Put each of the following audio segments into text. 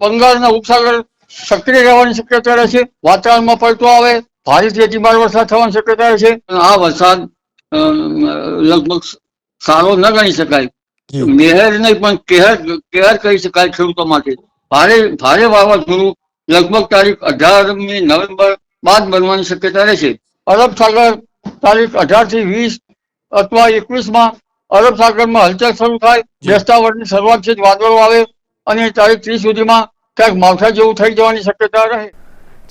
બંગાળના ઉપસાગર સક્રિય રહેવાની શક્યતા રહેશે વાતાવરણમાં પલટો આવે ભારેથી અતિભાર વરસાદ થવાની શક્યતા રહેશે આ વરસાદ અ, લગભગ સારો ન ગણી શકાય. મેહર નહીં પણ કેહર કેહર કહી શકાય ખેડૂતો માટે. ભારે ભારે વાવાઝોડું લગભગ તારીખ અઢારમી નવેમ્બર બાદ બનવાની શક્યતા રહેશે અરબ સાગર તારીખ અઢારથી વીસ અથવા એકવીસમાં અરબ સાગરમાં હલચલ શરૂ થાય જી. બેસતા શરૂઆત છે જ વાદળો આવે અને તારીખ ત્રીસ સુધીમાં ક્યાંક માવઠા જેવું થઈ જવાની શક્યતા રહે.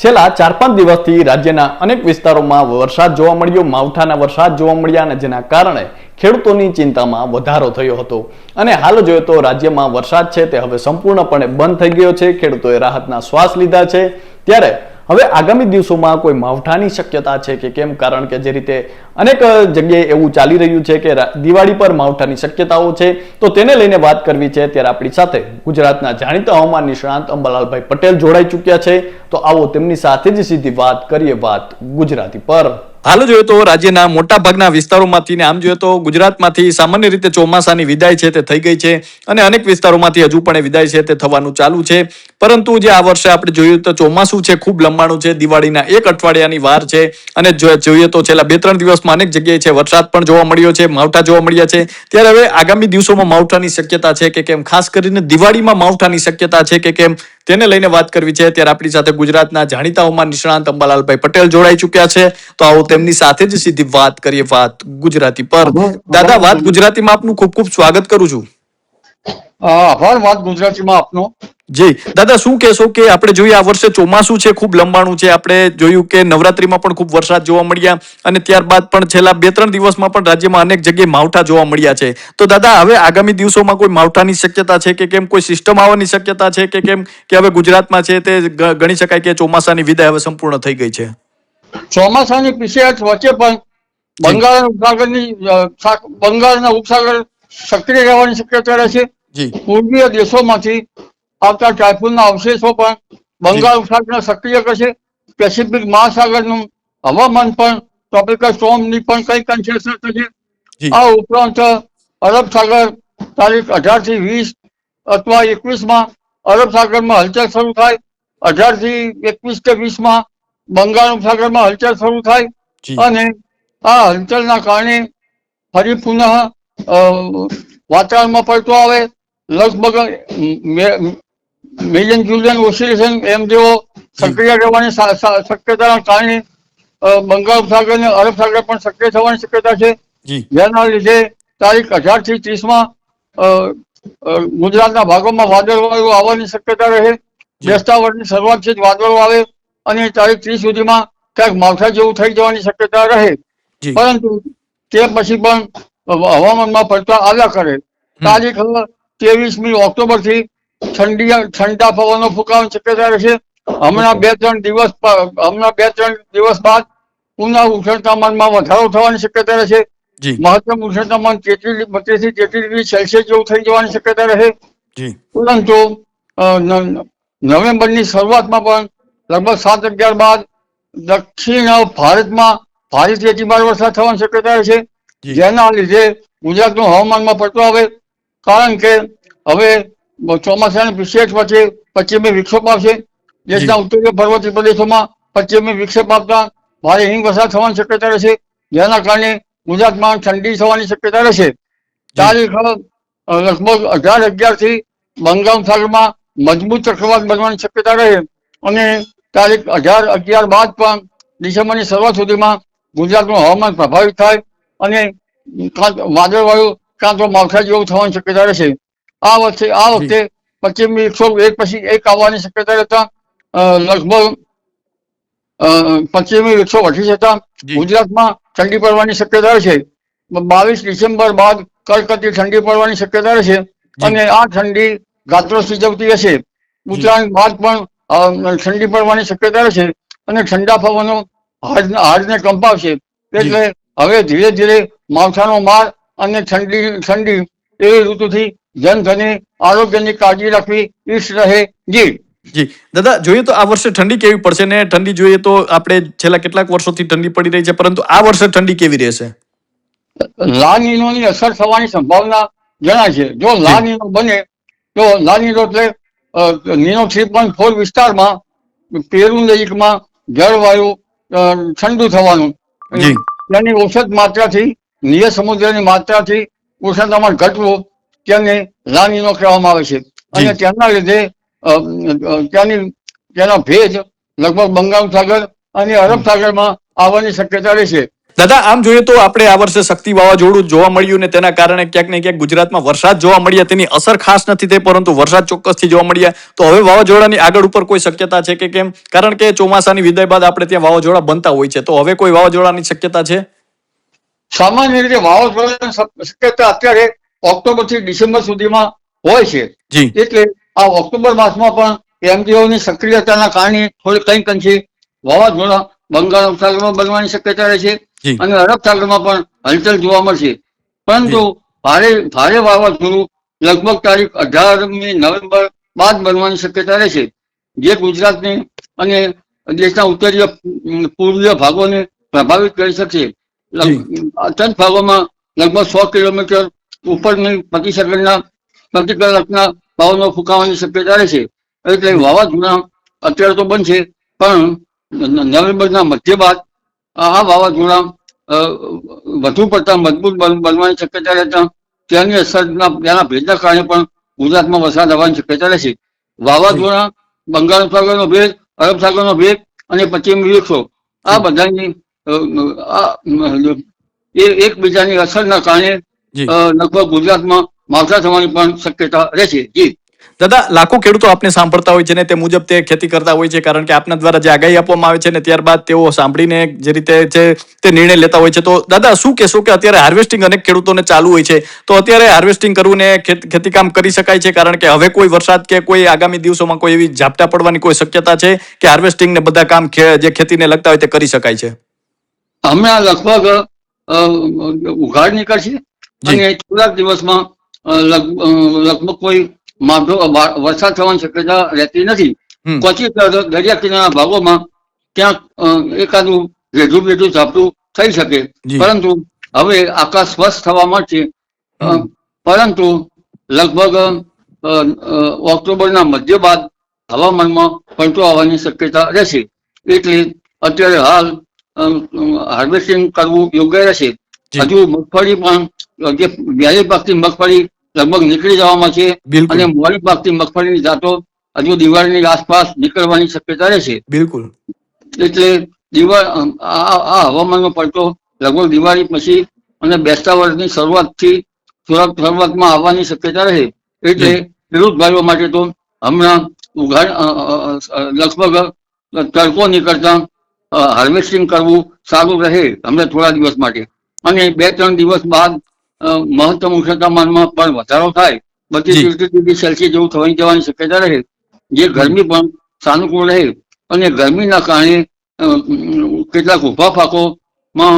છેલ્લા ચાર પાંચ દિવસથી રાજ્યના અનેક વિસ્તારોમાં વરસાદ જોવા મળ્યો, માવઠાના વરસાદ જોવા મળ્યા અને જેના કારણે ખેડૂતોની ચિંતામાં વધારો થયો હતો. અને હાલ જોઈએ તો રાજ્યમાં વરસાદ છે તે હવે સંપૂર્ણપણે બંધ થઈ ગયો છે. ખેડૂતોએ રાહતના શ્વાસ લીધા છે. ત્યારે હવે આગામી દિવસોમાં કોઈ માવઠાની શક્યતા છે કે કેમ? કારણ કે જે રીતે અનેક જગ્યાએ એવું ચાલી રહ્યું છે કે દિવાળી પર માવઠાની શક્યતાઓ છે. તો તેને લઈને વાત કરવી છે ત્યારે આપણી સાથે ગુજરાતના જાણીતા હવામાન નિષ્ણાંત અંબાલાલભાઈ પટેલ જોડાઈ ચૂક્યા છે. તો આવો તેમની સાથે જ સીધી વાત કરીએ વાત ગુજરાતી પર. હાલ જોઈએ તો રાજ્યના મોટા ભાગના વિસ્તારોમાંથી ને આમ જોઈએ તો ગુજરાતમાંથી સામાન્ય રીતે ચોમાસાની વિદાય છે તે થઈ ગઈ છે અને અનેક વિસ્તારોમાંથી હજુ પણ વિદાય છે તે થવાનું ચાલુ છે. પરંતુ જે આ વર્ષે આપણે જોયું તો ચોમાસું છે, ખૂબ લંબાણું છે, દિવાળીના એક અઠવાડિયાની વાર છે અને જોઈએ તો છેલ્લા બે ત્રણ દિવસમાં અનેક જગ્યાએ છે વરસાદ પણ જોવા મળ્યો છે, માવઠા જોવા મળ્યા છે. ત્યારે હવે આગામી દિવસોમાં માવઠાની શક્યતા છે કે કેમ? ખાસ કરીને દિવાળીમાં માવઠાની શક્યતા છે કે કેમ? તેને લઈને વાત કરવી છે. ત્યારે આપણી સાથે ગુજરાતના જાણીતા હવામાન નિષ્ણાંત અંબાલાલભાઈ પટેલ જોડાઈ ચુક્યા છે. તો આવો તેમની સાથે જ સીધી વાત કરીએ વાત ગુજરાતી પર. દાદા વાત ગુજરાતીમાં આપનું ખૂબ ખૂબ સ્વાગત કરું છું. આભાર. વાત ગુજરાતીમાં આપનો. જી દાદા શું કહેશો કે આપણે જોઈએ આ વર્ષે ચોમાસું છે ખૂબ લંબાણું છે. આપણે જોયું કે નવરાત્રીમાં પણ ખૂબ વરસાદ જોવા મળ્યા અને ત્યારબાદ પણ છેલ્લા બે ત્રણ દિવસમાં પણ રાજ્યમાં અનેક જગ્યાએ માવઠા જોવા મળ્યા છે. તો દાદા હવે આગામી દિવસોમાં કોઈ માવઠાની શક્યતા છે કે કેમ? કોઈ સિસ્ટમ આવવાની શક્યતા છે કે કેમ? કે હવે ગુજરાતમાં છે તે ગણી શકાય કે ચોમાસાની વિદાય હવે સંપૂર્ણ થઈ ગઈ છે. ચોમાસાની પીસીઆર વચ્ચે પણ બંગાળના ઉપસાગરની બંગાળના ઉપસાગર સક્રિય રહેવાની શક્યતા રહેશે પૂર્વીય દેશોમાંથી આવતા ટાઇફૂનના અવશેષો પણ બંગાળ ઉપસાગરને સક્રિય કરશે. પેસિફિક મહાસાગરનું હવામાન પણ ટ્રોપિકલ સ્ટોર્મની પણ કંઈક અંશે અસર થશે આ ઉપરાંત અરબ સાગર તારીખ અઢારથી વીસ અથવા એકવીસમાં અરબ સાગરમાં હલચલ શરૂ થાય. અઢારથી એકવીસ કે વીસમાં બંગાળ ઉપસાગરમાં હલચલ શરૂ થાય. અને આ હલચલના કારણે ફરી પુનઃ વાતાવરણમાં પલટો આવે. લગભગ મિલિયન જુલિયન ઓસિલેશન એમ જેવો સક્રિય રહેવાની શક્યતાના કારણે બંગાળ ઉપસાગર અને અરબ સાગર પણ સક્રિય થવાની શક્યતા છે. જેના લીધે તારીખ અઢારથી ત્રીસમાં ગુજરાતના ભાગોમાં વાદળવાયુ આવવાની શક્યતા રહે. બેસતા વર્ષની શરૂઆત છે વાદળો આવે અને તારીખ ત્રીસ સુધીમાં ક્યાંક માવઠા જેવું થઈ જવાની શક્યતા રહે. પરંતુ તે પછી પણ હવામાનમાં પડતા આવ્યા કરે. તારીખ ત્રેવીસમી ઓક્ટોબરથી ઠંડી ઠંડા પવનો ફૂંકાવાની શક્યતા રહેશે હમણાં બે ત્રણ દિવસ હમણાં બે ત્રણ દિવસ બાદ પુનઃ ઉષ્ણ તાપમાનમાં વધારો થવાની શક્યતા રહેશે મહત્તમ ઉષ્ણ તાપમાન તેત્રીસ બત્રીસ તેત્રીસ ડિગ્રી સેલ્સિયસ જેવું થઈ જવાની શક્યતા રહે પરંતુ નવેમ્બરની શરૂઆતમાં પણ લગભગ સાત અગિયાર બાદ દક્ષિણ ભારતમાં ભારી અતિભાર વરસાદ થવાની શક્યતા છે. જેના લીધે ગુજરાતનું હવામાનમાં પડતો આવે. કારણ કે હવે ચોમાસાની વિશેષ વચ્ચે પશ્ચિમી વિક્ષેપ આવશે દેશના ઉત્તરીય પર્વતીય પ્રદેશોમાં પશ્ચિમી વિક્ષેપ આપતા ભારે હિમવર્ષા થવાની શક્યતા રહેશે. જેના કારણે ગુજરાતમાં ઠંડી થવાની શક્યતા રહેશે. તારીખ લગભગ અઢાર અગિયારથી બંગાળ સાગરમાં મજબૂત ચક્રવાત બનવાની શક્યતા રહે. અને તારીખ અઢાર અગિયાર બાદ પણ ડિસેમ્બરની શરૂઆત સુધીમાં ગુજરાતનું હવામાન પ્રભાવિત થાય અને વાદળવાળું કાં તો માવઠા જેવું થવાની શક્યતા રહેશે. આ વખતે આ વખતે પશ્ચિમી એકસો એક પછી એક આવવાની શક્યતા રહેતા લગભગ પશ્ચિમી એકસો વધી જતા. ગુજરાતમાં ઠંડી પડવાની શક્યતા રહેશે બાવીસ ડિસેમ્બર બાદ કડકડતી ઠંડી પડવાની શક્યતા રહેશે અને આ ઠંડી ગાત્રો સિજવતી હશે ઉત્તરાયણ બાદ પણ ઠંડી પડવાની શક્યતા રહેશે અને ઠંડા પવનો હાડ હાડને કંપાવશે. એટલે હવે ધીરે ધીરે માવઠાનો માર અને ઠંડી ઠંડી એવી ઋતુથી જનધને આરોગ્યની કાળજી રાખવી ઈષ્ટ રહે. જી. જી. દાદા જોઈએ તો આ વર્ષે ઠંડી કેવી પડશે ને ઠંડી જોઈએ તો આપણે છેલ્લા કેટલાક વર્ષોથી ઠંડી પડી રહી છે પરંતુ આ વર્ષે ઠંડી કેવી રહેશે? લાનીનોની અસર થવાની સંભાવના જણાય છે. જો લાનીનો બને તો લાનીનો એટલે નીનો થ્રી પોઈન્ટ ફોર વિસ્તારમાં પેરુ નજીકમાં જળવાયુ ઠંડુ થવાનું. જી. તેની ઔષધ માત્રાથી નિય સમુદ્રની માત્રાથી ઉષ્ણતામાન ઘટવું તેને લાનીનો કહેવામાં આવે છે. અને તેના લીધે ત્યાંની તેનો ભેજ લગભગ બંગાળ સાગર અને અરબ સાગરમાં આવવાની શક્યતા રહેશે દાદા આમ જોઈએ તો આપણે આ વર્ષે શક્તિ વાવાઝોડું જોવા મળ્યું ને તેના કારણે ક્યાંક ને ક્યાંક ગુજરાતમાં વરસાદ જોવા મળ્યા તેની અસર ખાસ નથી થઈ પરંતુ વરસાદ ચોક્કસથી જોવા મળ્યા. તો હવે વાવાઝોડાની આગળ ઉપર કોઈ શક્યતા છે કે કેમ? કારણ કે ચોમાસાની વિદાય બાદ આપણે ત્યાં વાવાઝોડા બનતા હોય છે. તો હવે કોઈ વાવાઝોડાની શક્યતા છે? સામાન્ય રીતે વાવાઝોડાની શક્યતા અત્યારે ઓક્ટોબરથી ડિસેમ્બર સુધીમાં હોય છે. એટલે આ ઓક્ટોબર માસમાં પણ એમડીઓની સક્રિયતાના કારણે થોડી કંઈક અંશે વાવાઝોડા બંગાળ ઉપસાગરમાં બનવાની શક્યતા રહે છે અને અરબ સાગરમાં પણ હલચલ જોવા મળશે. પરંતુ ભારે ભારે વાવાઝોડું લગભગ તારીખ અઢારમી નવેમ્બર બાદ બનવાની શક્યતા રહેશે જે ગુજરાતની અને દેશના ઉત્તરીય પૂર્વીય ભાગોને પ્રભાવિત કરી શકશે. અચંત ભાગોમાં લગભગ સો કિલોમીટર ઉપરની પ્રતિ સેકન્ડના પ્રતિ કલાકના ભાવનો ફૂંકાવાની શક્યતા રહેશે એટલે વાવાઝોડા અત્યારે તો બનશે પણ નવેમ્બરના મધ્ય બાદ આ વાવાઝોડા વધુ પડતા મજબૂત બન- બનવાની શક્યતા રહેતા, ત્યાંની અસરના ત્યાંના ભેદના કારણે પણ ગુજરાતમાં વરસાદ આવવાની શક્યતા રહેશે. વાવાઝોડા, બંગાળ સાગરનો ભેદ અરબ સાગરનો ભેદ અને પશ્ચિમ વિક્ષો આ બધાની એકબીજાની અસરના કારણે લગભગ ગુજરાતમાં માવઠા થવાની પણ શક્યતા રહેશે. જી. દાદા લાખો ખેડૂતો આપને સાંભળતા હોય છે ને તે મુજબ તે ખેતી કરતા હોય છે કારણ કે આપના દ્વારા જે આગાહી આપવામાં આવે છે ને ત્યારબાદ તેઓ સાંભળીને જે રીતે છે તે નિર્ણય લેતા હોય છે. તો દાદા શું કહેશો કે અત્યારે હાર્વેસ્ટિંગ અનેક ખેડૂતોને ચાલુ હોય છે? તો અત્યારે હાર્વેસ્ટિંગ કરવું ને ખેત- ખેતીકામ કરી શકાય છે કારણ કે હવે કોઈ વરસાદ કે કોઈ આગામી દિવસોમાં કોઈ એવી ઝાપટા પડવાની કોઈ શક્યતા છે કે હાર્વેસ્ટિંગ ને બધા કામ જે ખેતીને લગતા હોય તે કરી શકાય છે? હમણાં લગભગ ઉઘાડ નીકળશે. અને થોડાક દિવસમાં લગભગ કોઈ માધો વરસાદ થવાની શક્યતા રહેતી નથી. પછી દરિયા કિનારા ભાગોમાં અ, એકાદું રેઢું બેઠું ઝાપટું થઈ શકે. પરંતુ હવે આકાશ સ્વસ્થ થવા મળશે પરંતુ લગભગ ઓક્ટોબરના મધ્ય બાદ હવામાનમાં પલટો આવવાની શક્યતા રહેશે. એટલે અત્યારે હાલ હાર્વેસ્ટિંગ કરવું યોગ્ય રહેશે. હજુ મગફળી પણ જે વ્યાલી પાકતી મગફળી લગભગ નીકળી જવામાં છે. અને મોડી પાકતી મગફળીની જાતો હજુ દિવાળીની આસપાસ નીકળવાની શક્યતા રહેશે. બિલકુલ. એટલે દિવાળ આ હવામાનનો પલટો લગભગ દિવાળી પછી અને બેસતા વર્ષની શરૂઆતથી શરૂઆત શરૂઆતમાં આવવાની શક્યતા રહે. એટલે ખેડૂત ભાઈઓ માટે તો હમણાં ઉઘાડ લગભગ તડકો નીકળતા હાર્વેસ્ટિંગ કરવું સારું રહે હમણાં થોડા દિવસ માટે. અને બે ત્રણ દિવસ બાદ મહત્તમ ઉષ્ણતામાનમાં પણ વધારો થાય બત્રીસ ડિગ્રી સેલ્સિયસ જેવું થવાની જવાની શક્યતા રહે. જે ગરમી પણ સાનુકૂળ રહે અને ગરમીના કારણે કેટલાક ઊભા પાકોમાં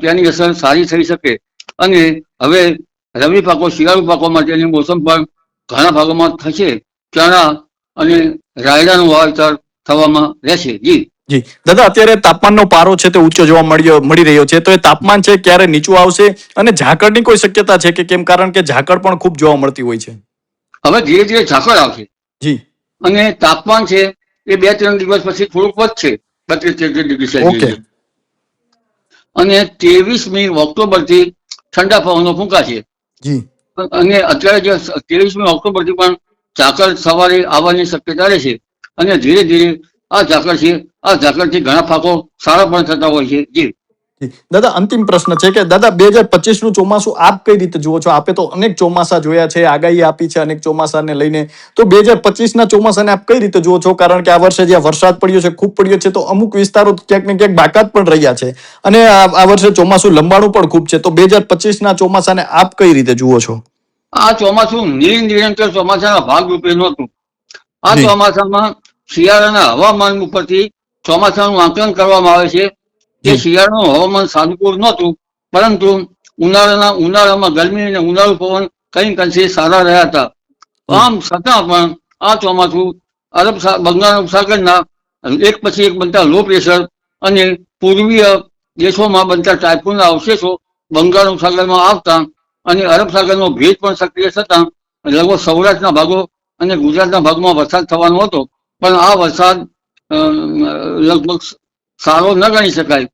તેની અસર સારી થઈ શકે. અને હવે રવિ પાકો શિયાળુ પાકો માટેની મોસમ પણ ઘણા ભાગોમાં થશે. ચણા અને રાયડાનું વાવેતર થવામાં રહેશે. જી. જી. દાદા અત્યારે તાપમાનનો પારો છે તે ઊંચો જોવા મળ્યો મળી રહ્યો છે. તો એ તાપમાન છે ક્યારે નીચું આવશે અને ઝાકળની કોઈ શક્યતા છે કે કેમ? કારણ કે ઝાકળ પણ ખૂબ જોવા મળતી હોય છે. હવે ધીરે ધીરે ઝાકળ આવશે. જી. અને તાપમાન છે એ બે ત્રણ દિવસ પછી થોડુંક વધશે. બત્રીસ તેત્રીસ ડિગ્રી સેલ્સિયસ. અને ત્રેવીસમી ઓક્ટોબરથી ઠંડા પવનો ફૂંકાશે. જી. અને અત્યારે જે ત્રેવીસમી ઓક્ટોબરથી પણ ઝાકળ સવારે આવવાની શક્યતા રહેશે અને ધીરે ધીરે આ ઝાકળ છે આ ઝાકળથી ઘણા પાકો સારા પણ થતા હોય છે. જી. દાદા અંતિમ પ્રશ્ન છે કે દાદા બે હજાર પચીસનું ચોમાસું આપ કઈ રીતે જુઓ છો? આપે તો અનેક ચોમાસા જોયા છે આગાહી આપી છે અનેક ચોમાસાને લઈને. તો બે હજાર પચીસ ના ચોમાસાને આપ કઈ રીતે જુઓ છો? કારણ કે આ વર્ષે જ્યાં વરસાદ પડ્યો છે ખૂબ પડ્યો છે તો અમુક વિસ્તારો ક્યાંક ને ક્યાંક બાકાત પણ રહ્યા છે. અને આ વર્ષે ચોમાસું લંબાણું પણ ખૂબ છે. તો બે હજાર પચીસ ના ચોમાસાને આપ કઈ રીતે જુઓ છો? આ ચોમાસું નીર નિરંતર ચોમાસાના ભાગરૂપે નહોતું. આ ચોમાસામાં શિયાળાના હવામાન ઉપરથી ચોમાસાનું આંકલન કરવામાં આવે છે. જે શિયાળાનું હવામાન સાનુકૂળ નહોતું પરંતુ ઉનાળાના ઉનાળામાં ગરમી અને ઉનાળુ પવન કંઈક અંશે સારા રહ્યા હતા. આમ છતાં પણ આ ચોમાસું અરબ બંગાળ ઉપસાગરના એક પછી એક બનતા લો પ્રેશર અને પૂર્વીય દેશોમાં બનતા ટાઇફોનના અવશેષો બંગાળ ઉપસાગરમાં આવતા અને અરબ સાગરનો ભેજ પણ સક્રિય થતા લગભગ સૌરાષ્ટ્રના ભાગો અને ગુજરાતના ભાગમાં વરસાદ થવાનો હતો. પણ આ વરસાદ લગભગ સારો ન ગણી શકાય.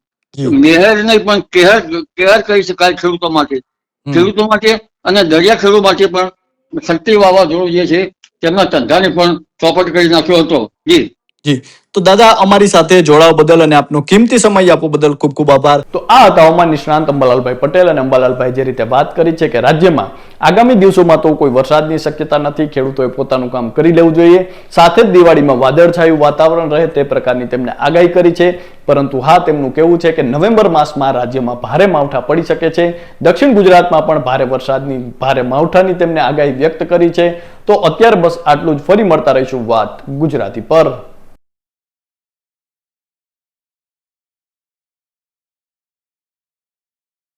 મેહર નહીં પણ કેહર કેહર કહી શકાય ખેડૂતો માટે. ખેડૂતો માટે અને દરિયા ખેડૂતો માટે પણ શક્તિ વાવાઝોડું જે છે તેમના ધંધાને પણ ચોપટ કરી નાખ્યો હતો. જી. જી. તો દાદા અમારી સાથે જોડાવા બદલ અને આપનો કિંમતી સમય આપવા બદલ ખૂબ ખૂબ આભાર. તો આ હતા હવામાન નિષ્ણાંત અંબાલાલભાઈ પટેલ અને અંબાલાલભાઈ જે રીતે વાત કરી છે કે રાજ્યમાં આગામી દિવસોમાં તો કોઈ વરસાદની શક્યતા નથી, ખેડૂતોએ પોતાનું કામ કરી લેવું જોઈએ. સાથે જ દિવાળીમાં વાદળછાયું વાતાવરણ રહે તે પ્રકારની તેમણે આગાહી કરી છે. પરંતુ હા, તેમનું કહેવું છે કે નવેમ્બર માસમાં રાજ્યમાં ભારે માવઠા પડી શકે છે. દક્ષિણ ગુજરાતમાં પણ ભારે વરસાદની, ભારે માવઠાની તેમણે આગાહી વ્યક્ત કરી છે. તો અત્યારે બસ આટલું જ. ફરી મળતા રહીશું વાત ગુજરાતી પર.